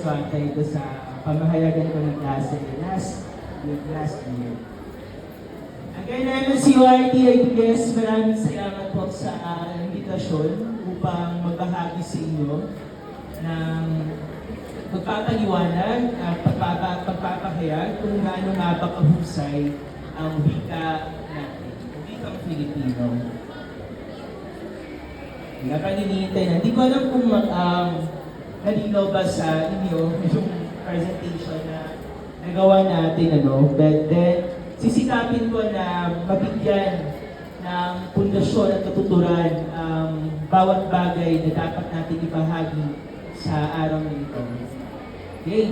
Batay ko sa pamahayagan ko ng klase last year, last year. Again, I'm si YT IPS. Maraming salamat po sa uh, invitasyon upang magbahagi sa inyo ng pagpapaliwanag at pagpapa, pagpapahayag kung gaano nga ba ang wika natin, ang wikang Filipino. Wala pa hinihintay na. Hindi ko alam kung um, nalinaw ba sa inyo yung presentation na nagawa natin, ano. But then, sisikapin ko na mabigyan ng pundasyon at katuturan ang bawat bagay na dapat natin ibahagi sa araw na ito. Okay?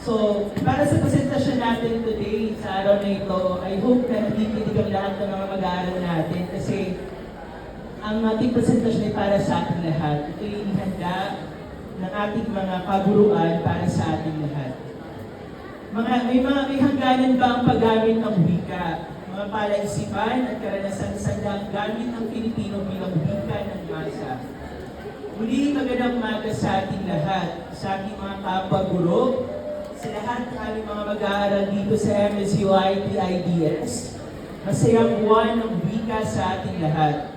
So, para sa presentasyon natin today, sa araw na ito, I hope na nakikinig ang lahat ng mga mag-aaral natin kasi ang ating presentasyon ay para sa ating lahat. Ito yung ihanda ng ating mga kaguruan para sa ating lahat. Mga, may mga may hangganan ba ang paggamit ng wika? Mga palaisipan at karanasan sa gamit ng Pilipino bilang wika ng masa. Muli magandang umaga sa ating lahat, sa ating mga kapwa-guro, sa lahat ng aming mga mag-aaral dito sa MSUI PIDS. Masayang buwan ng wika sa ating lahat.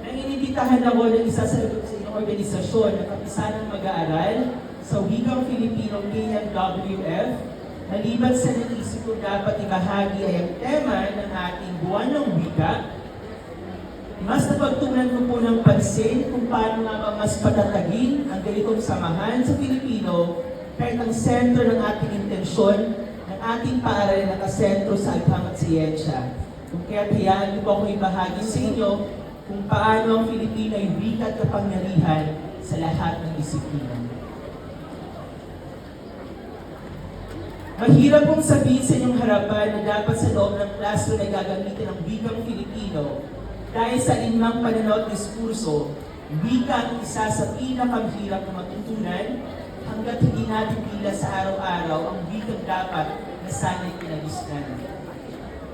Nanginibitahan ako ng isa sa sa inyong organisasyon na kapisanang mag-aaral sa Wikang Filipino KMWF. Maliban sa naisip ko dapat ibahagi ay ang tema ng ating buwan ng wika. Mas napagtunan ko po ng pansin kung paano nga ba mas patatagin ang ganitong samahan sa Pilipino kahit ang sentro ng ating intensyon ng ating paaralan nakasentro sa agham at siyensya. Kung kaya hayaan niyo po ibahagi sa inyo kung paano ang Pilipino ay wika kapangyarihan sa lahat ng disiplina. Mahirap pong sabihin sa inyong harapan na dapat sa loob ng klase na gagamitin ang wikang Filipino dahil sa inmang pananaw at diskurso, wika ang isa sa pinakamahirap na matutunan hanggat hindi natin bila sa araw-araw ang wikang dapat na sana'y pinagisnan.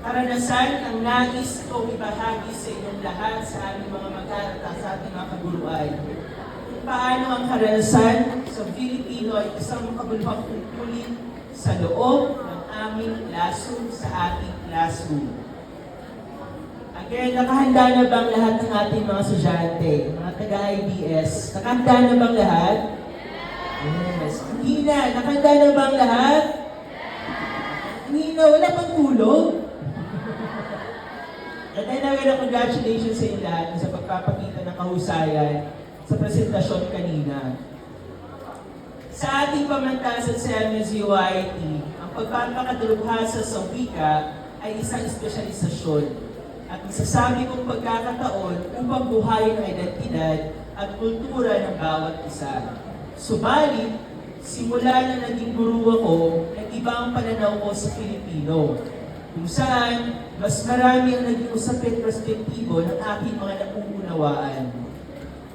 Karanasan ang nais kong ibahagi sa inyong lahat sa aming mga mag-aaral at sa ating mga kaguruan. Kung paano ang karanasan sa Filipino ay isang makabuluhang tungkulin sa loob ng aming classroom sa ating classroom. Again, nakahanda na bang lahat ng ating mga estudyante, mga taga-IBS? Nakahanda na bang lahat? Yes. Hindi na. Nakahanda na bang lahat? Hindi na. Wala pang tulog. At then again, congratulations sa inyo lahat sa pagpapakita ng kahusayan sa presentasyon kanina. Sa ating pamantasan sa MSUIT, ang pagpapakadalubhasa sa wika ay isang espesyalisasyon at isasabi kong pagkakataon upang buhayin ang identidad at kultura ng bawat isa. Subalit, simula na naging guru ako, nag-iba ang pananaw ko sa Pilipino, kung saan mas marami ang naging usapin perspektibo ng aking mga napuunawaan.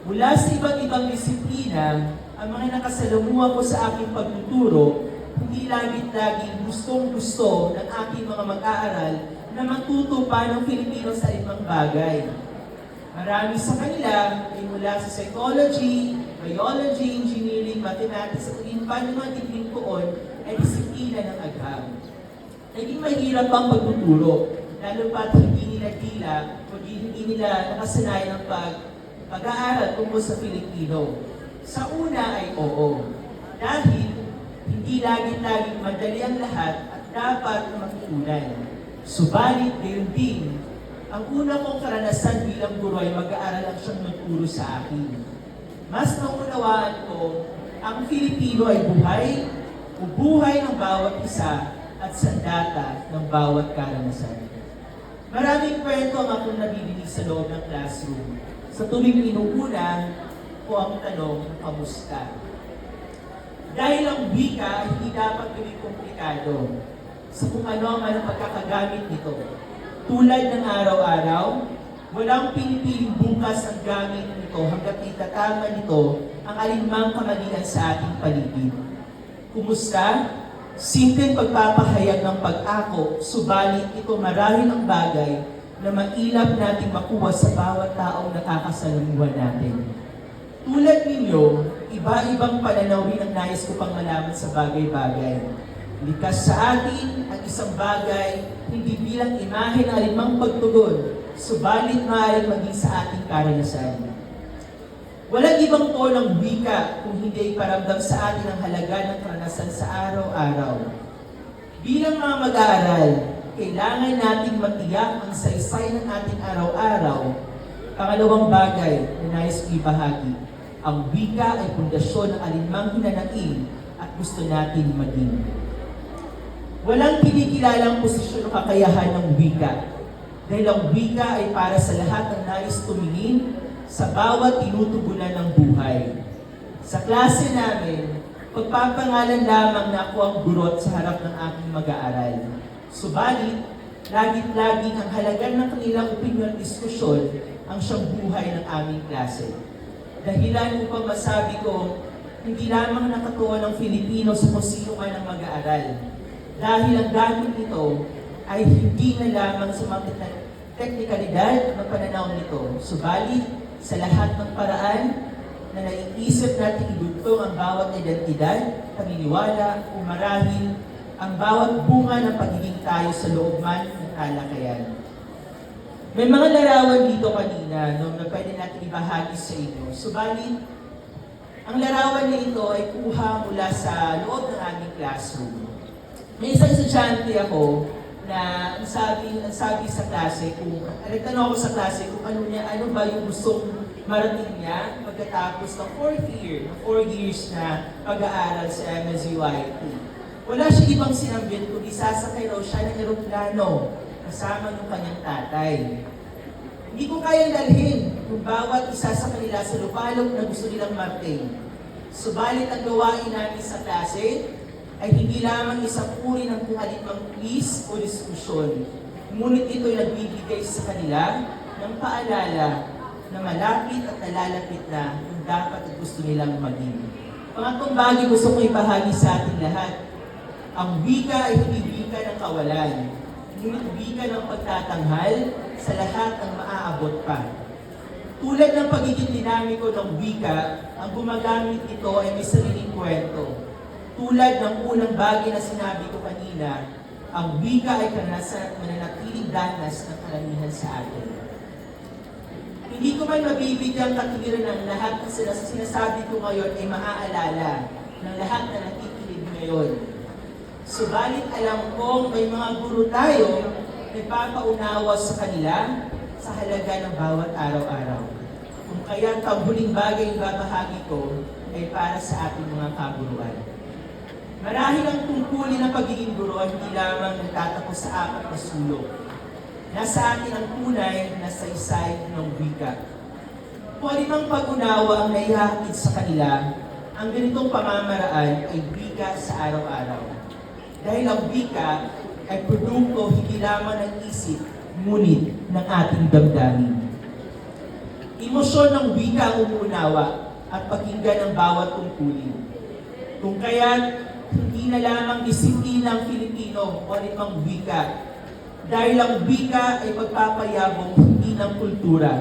Mula sa iba't ibang disiplina, ang mga nakasalamuha ko sa aking pagtuturo, hindi lagit-laging gustong-gusto ng aking mga mag-aaral na matuto pa ng Filipino sa ibang bagay. Marami sa kanila ay mula sa psychology, biology, engineering, mathematics, at pa ng mga degree poon ay disiplina ng agham. Naging mahirap ang pagtuturo, lalo pat hindi nila tila o hindi nila nakasanayan ang pag, pag-aaral tungkol sa Filipino. Sa una ay oo, dahil hindi lagi-laging madali ang lahat at dapat matutunan. Subalit, gayon din, ang una kong karanasan bilang guro ay mag-aaral ang siyang nagturo sa akin. Mas naunawaan ko, ang Filipino ay buhay, o buhay ng bawat isa at sandata ng bawat karanasan. Maraming kwento ang akong nabibinig sa loob ng classroom. Sa tuwing inuuna ko ang tanong, kamusta? Dahil ang wika, hindi dapat gawing komplikado sa kung ano ang pagkakagamit nito. Tulad ng araw-araw, walang pinipiling bukas ang gamit nito hanggat itatama nito ang alinmang kamalian sa ating paligid. Kumusta? Simpleng pagpapahayag ng pag-ako, subalit ito marahil ang bagay na mailap nating makuha sa bawat taong nakakasalamuhan natin. Tulad ninyo, iba-ibang pananaw rin ang nais ko pang malaman sa bagay-bagay. Likas sa atin ang isang bagay, hindi bilang imahe ng alimang pagtugon, subalit maaaring maging sa ating karanasan. Walang ibang tonang wika kung hindi iparamdam sa atin ang halaga ng karanasan sa araw-araw. Bilang mga mag-aaral, kailangan nating matiyak ang saysay ng ating araw-araw. Pangalawang bagay na nais ko ibahagi, ang wika ay pundasyon ng alinmang hinanaing at gusto natin maging. Walang kinikilalang posisyon o kakayahan ng wika. Dahil ang wika ay para sa lahat ng nais tumingin sa bawat tinutugunan ng buhay. Sa klase namin, pagpapangalan lamang na ako ang gurot sa harap ng aking mag-aaral. Subalit, lagit-laging ang halaga ng kanilang opinion diskusyon ang siyang buhay ng aming klase. Dahilan upang masabi ko, hindi lamang nakatuwa ng Filipino sa kung sino man mag-aaral. Dahil ang gamit nito ay hindi na lamang sa mga teknikalidad ng pananaw nito. Subalit, sa lahat ng paraan na naiisip natin idugtong ang bawat identidad, paniniwala, o marahil ang bawat bunga ng pagiging tayo sa loob man ng kalakayan. May mga larawan dito kanina no, na pwede natin ibahagi sa inyo. Subalit, ang larawan na ito ay kuha mula sa loob ng aming classroom. May isang estudyante ako na ang sabi, sabi sa klase, kung, nagtanong ako sa klase kung ano niya, ano ba yung gustong marating niya pagkatapos ng fourth year, ng four years na pag-aaral sa MSUIT. Wala siya ibang sinambit kundi sasakay raw siya ng eroplano kasama ng kanyang tatay. Hindi ko kayang dalhin kung bawat isa sa kanila sa lupalog na gusto nilang marting. Subalit ang gawain namin sa klase ay hindi lamang isang uri ng kung alinmang quiz o diskusyon. Ngunit ito'y nagbibigay sa kanila ng paalala na malapit at nalalapit na kung dapat at gusto nilang maging. Pangatong bagay gusto ko ibahagi sa ating lahat. Ang wika ay hindi wika ng kawalan, ngunit wika ng pagtatanghal sa lahat ng maaabot pa. Tulad ng pagiging dinamiko ng wika, ang gumagamit ito ay may sariling kwento. Tulad ng unang bagay na sinabi ko kanina, ang wika ay karanasan at mananatiling danas ng karamihan sa atin. Hindi ko man mabibigyan katwiran ng lahat ng sinas- sinasabi ko ngayon ay maaalala ng lahat na nakikinig ngayon. Subalit alam kong may mga guru tayo na papaunawa sa kanila sa halaga ng bawat araw-araw. Kung kaya ang bagay yung babahagi ko ay para sa ating mga kaguruan. Marahil ang tungkulin ng pagiging guro ay hindi lamang nagtatapos sa apat na sulok. Nasa atin ang tunay na saysay ng wika. Kung alimang pag-unawa ang naihatid sa kanila, ang ganitong pamamaraan ay wika sa araw-araw. Dahil ang wika ay produkto hindi lamang ng isip, ngunit ng ating damdamin. Emosyon ng wika ang umuunawa at pakinggan ng bawat tungkulin. Kung kaya hindi na lamang disiplina ang Filipino o limang wika. Dahil ang wika ay pagpapayabong hindi ng kultura,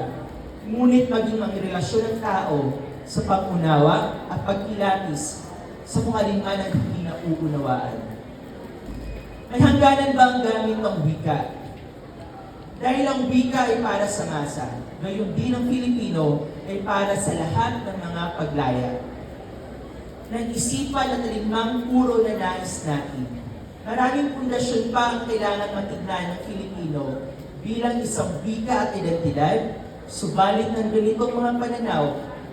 ngunit maging ang relasyon ng tao sa pag-unawa at pagkilatis sa kung alinman ang hindi na uunawaan. May hangganan ba ang gamit ng wika? Dahil ang wika ay para sa masa, gayon din ang Filipino ay para sa lahat ng mga paglaya ng isipan at limang puro na nais natin. Maraming pundasyon pa ang kailangan matignan ng Filipino bilang isang wika at identidad, subalit ng ganitong mga pananaw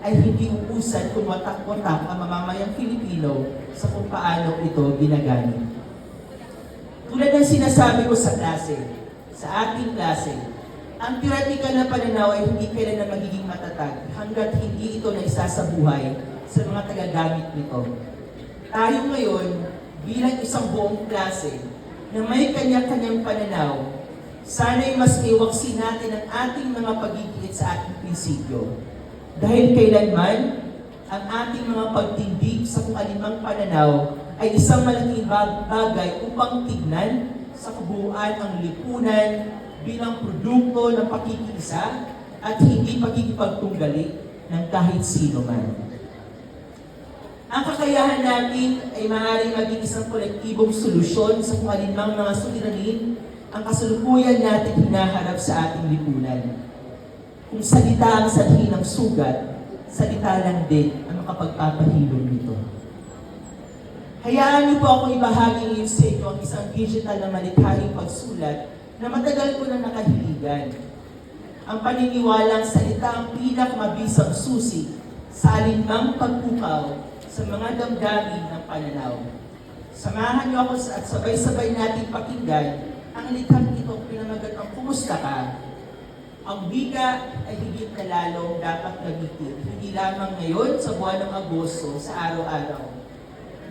ay hindi uusan kung watak-watak ang mamamayang Filipino sa kung paano ito ginagamit. Tulad ng sinasabi ko sa klase, sa ating klase, ang theoretical na pananaw ay hindi kailan na magiging matatag hanggat hindi ito na isa sa mga tagagamit nito. Tayo ngayon, bilang isang buong klase, na may kanya-kanyang pananaw, sana'y mas iwaksin natin ang ating mga pagigit sa ating prinsipyo. Dahil kailanman, ang ating mga pagtindig sa kung pananaw ay isang malaking bag- bagay upang tignan sa kabuuan ang lipunan bilang produkto ng pakikiisa at hindi pagkikipagtunggali ng kahit sino man. Ang kakayahan natin ay maaaring maging isang kolektibong solusyon sa kung alinmang mga suliranin ang kasalukuyan natin hinaharap sa ating lipunan. Kung salita ang sanhi ng sugat, salita lang din ang makapagpapahilom nito. Hayaan niyo po ako ibahagi ngayon sa inyo ang isang digital na malikhahing pagsulat na matagal ko na nakahiligan. Ang paniniwalang salita ang pinakamabisang susi sa alinmang pagpukaw sa mga damdamin ng pananaw. Samahan niyo ako at sabay-sabay nating pakinggan ang likhang itong pinamagat ang Kumusta Ka? Ang wika ay higit na lalong dapat gamitin, hindi lamang ngayon sa buwan ng Agosto, sa araw-araw.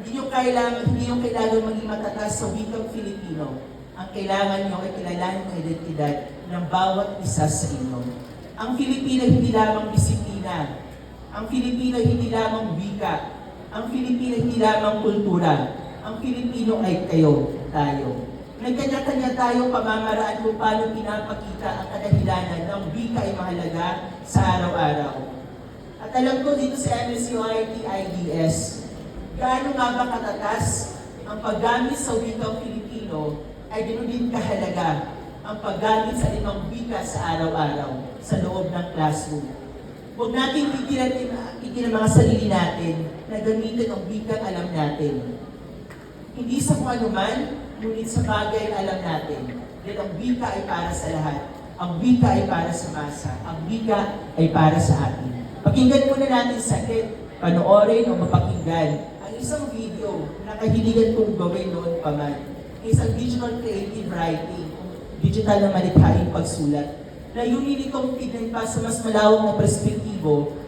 Hindi nyo kailangan, hindi nyo kailangan maging matatas sa wikang Filipino. Ang kailangan nyo ay kilalanin ang identidad ng bawat isa sa inyo. Ang Filipino hindi lamang disiplina. Ang Filipino hindi lamang wika. Ang Filipino hindi lamang kultura. Ang Filipino ay kayo, tayo. May kanya-kanya tayong pamamaraan kung paano pinapakita ang kadahilanan ng wika ay mahalaga sa araw-araw. At alam ko dito sa MSUIT IDS, gaano nga ba katatas ang paggamit sa wikang Filipino ay ganoon kahalaga ang paggamit sa limang wika sa araw-araw sa loob ng classroom. Huwag natin tigilan tigilan ang mga sarili natin na gamitin ang wikang alam natin. Hindi sa kung ano man, ngunit sa bagay na alam natin. Dahil ang wika ay para sa lahat. Ang wika ay para sa masa. Ang wika ay para sa atin. Pakinggan muna natin saglit, panoorin o mapakinggan ang isang video na kahiligan kong gawin noon pa man. Isang digital creative writing, digital na malikhaing pagsulat. Layunin nitong tignan pa sa mas malawak na perspektibo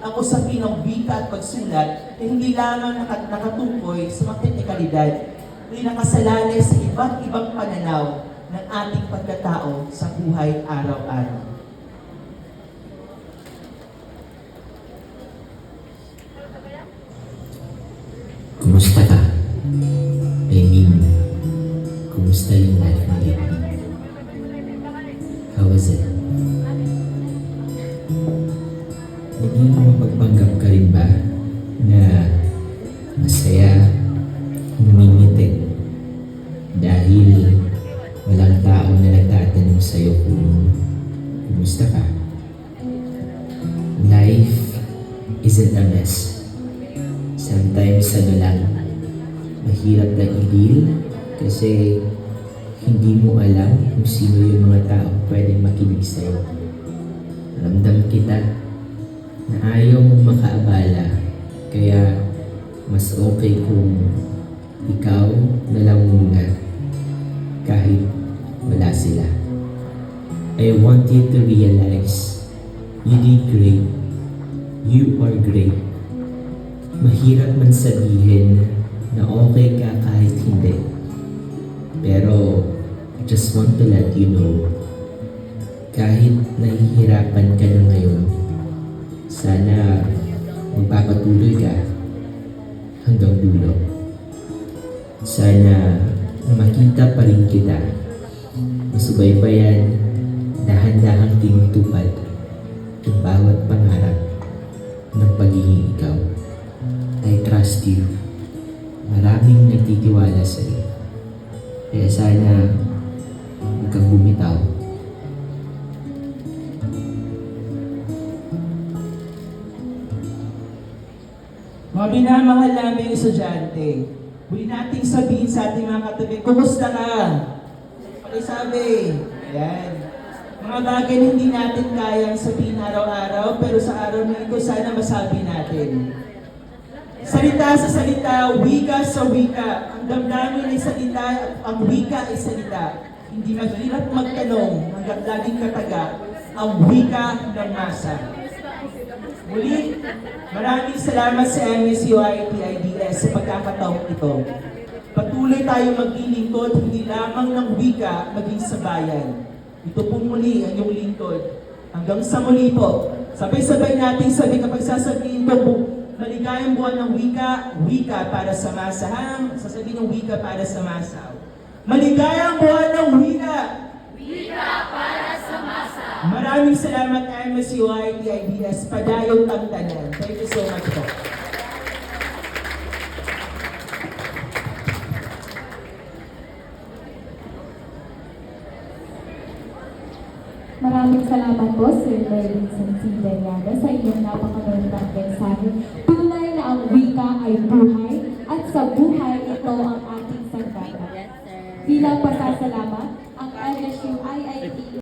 ang usapin ng wika at pagsulat na hindi lamang nakat- nakatukoy sa mga teknikalidad, kundi nakasalalay sa iba't ibang pananaw ng ating pagkatao sa buhay araw-araw. Kumusta ka? I mean, kumusta yung life mo? How was it? Sometimes ano lang, mahirap na i-deal kasi hindi mo alam kung sino yung mga tao pwedeng makinig sa'yo. Ramdam kita na ayaw mong makaabala kaya mas okay kung ikaw na lang muna kahit wala sila. I want you to realize you did great. You are great. Mahirap man sabihin na okay ka kahit hindi. Pero, I just want to let you know, kahit nahihirapan ka na ngayon, sana magpapatuloy ka hanggang dulo. Sana makita pa rin kita, masubaybayan, dahan-dahang tinutupad ang bawat pangarap ng pagiging ikaw. I trust you. Maraming nagtitiwala sa iyo. Kaya sana huwag kang bumitaw. Mga minamahal namin estudyante, huli nating sabihin sa ating mga katabi, kumusta ka? Pakisabi. Ayan. Mga bagay na hindi natin kayang sabihin araw-araw, pero sa araw na ito, sana masabi natin. Salita sa salita, wika sa wika. Ang damdamin ay salita, ang wika ay salita. Hindi mahirap magtanong hanggang laging kataga ang wika ng masa. Muli, maraming salamat sa MSUIT IDS sa pagkakataong ito. Patuloy tayong maglilingkod hindi lamang ng wika, maging sa bayan. Ito po muli ang iyong lingkod. Hanggang sa muli po, sabay-sabay nating sabi kapag sasabihin ko maligayang buwan ng wika, wika para sa masa. Ha? Sasabihin ng wika para sa masa. Maligayang buwan ng wika! Maraming salamat MSUI, DIBS, padayong tangtanan. Thank you so much po. Maraming salamat po, Sir Merlinson C. Deliada, sa inyong napakagandang mensahe. Tunay na ang wika ay buhay at sa buhay ito ang ating sandalan. Bilang pasasalamat, ang LSU